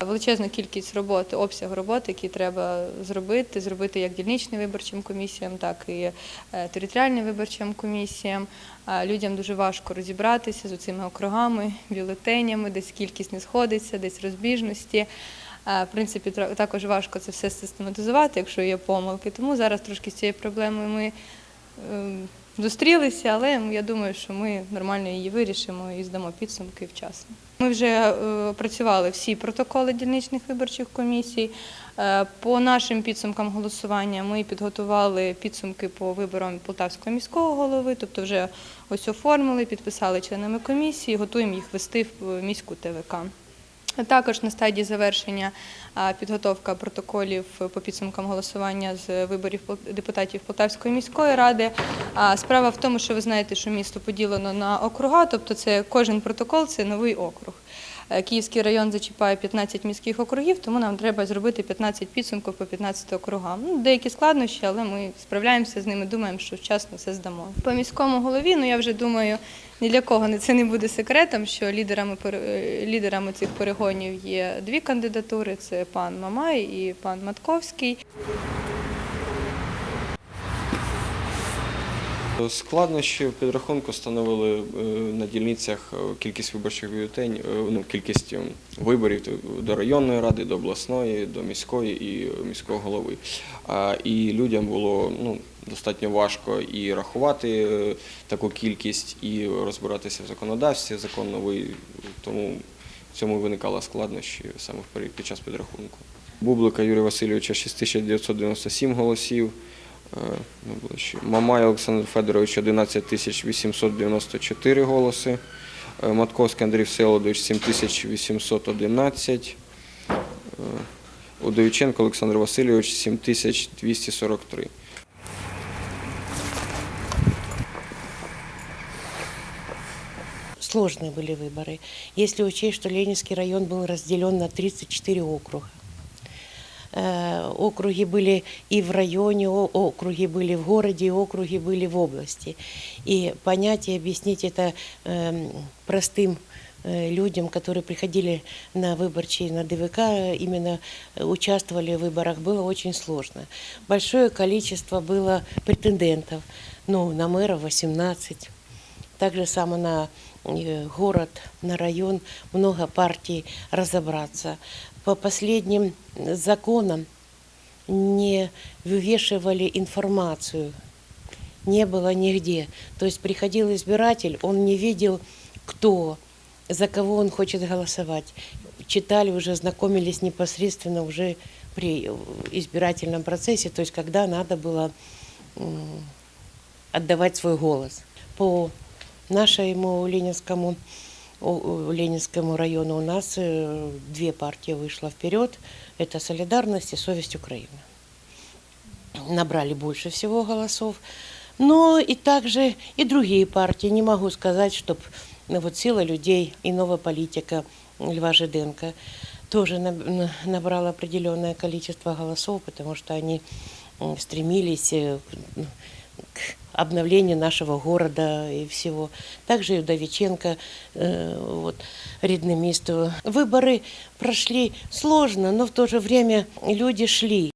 Величезна кількість роботи, обсяг роботи, який треба зробити, зробити як дільничним виборчим комісіям, так і е, територіальним виборчим комісіям. Людям дуже важко розібратися з цими округами, бюлетенями, десь кількість не сходиться, десь розбіжності. В принципі, також важко це все систематизувати, якщо є помилки. Тому зараз трошки з цією проблемою ми ем, зустрілися, але я думаю, що ми нормально її вирішимо і здамо підсумки вчасно. Ми вже е, опрацювали всі протоколи дільничних виборчих комісій. Е, По нашим підсумкам голосування ми підготували підсумки по виборам Полтавського міського голови, тобто вже ось оформили, підписали членами комісії, готуємо їх вести в міську ТВК. Також на стадії завершення підготовка протоколів по підсумкам голосування з виборів депутатів Полтавської міської ради. Справа в тому, що ви знаєте, що місто поділено на округа, тобто це кожен протокол це новий округ. Е, Київський район зачіпає 15 міських округів, тому нам треба зробити 15 підсумків по 15 округам. Ну, деякі складнощі, але ми справляємося з ними, думаємо, що вчасно все здамо. По міському голові, ну я вже думаю, ні для кого це не буде секретом, що лідерами, е, лідерами цих перегонів є дві кандидатури: це пан Мамай і пан Матковський. Складнощі в підрахунку становили е, на дільницях е, кількість виборчих бюлетень, е, ну, кількість е, виборів до районної ради, до обласної, до міської і міського голови. І людям було ну, достатньо важко і рахувати таку кількість, і розбиратися в законодавстві закон новий. Тому в цьому виникали складнощі саме під час підрахунку. Бублика Юрія Васильовича 6997 голосів. Е, ну, було ще. Мамай Олександр Федорович 11 тисяч 894 голоси. Е, Матковський Андрій Всеволодович 7811. Е, Удовіченко Олександр Васильович 7243. Сложные были выборы. Если учесть, что Ленинский район был разделен на 34 округа. Округи были и в районе, округи были в городе, округи были в области. И понять и объяснить это простым людям, которые приходили на выборчие, на ДВК, именно участвовали в выборах, было очень сложно. Большое количество было претендентов. Ну, на мэра 18. Так же само на э, город, на район, много партий разобраться. По последним законам не вывешивали информацию, не было нигде. То есть приходил избиратель, он не видел, кто, за кого он хочет голосовать. Читали уже, знакомились непосредственно уже при избирательном процессе, то есть когда надо было отдавать свой голос. По нашему Ленинскому, Ленинскому району у нас э, две партии вышло вперед. Это «Солидарность» и «Совесть Украины». Набрали больше всего голосов. Но и также и другие партии. Не могу сказать, чтобы вот «Сила людей» и «Новая политика» Льва Жиденко тоже на- на- набрала определенное количество голосов, потому что они стремились э, к обновлению нашего города и всего. Также и Удовиченко, э, вот, Рідне місто. Выборы прошли сложно, но в то же время люди шли.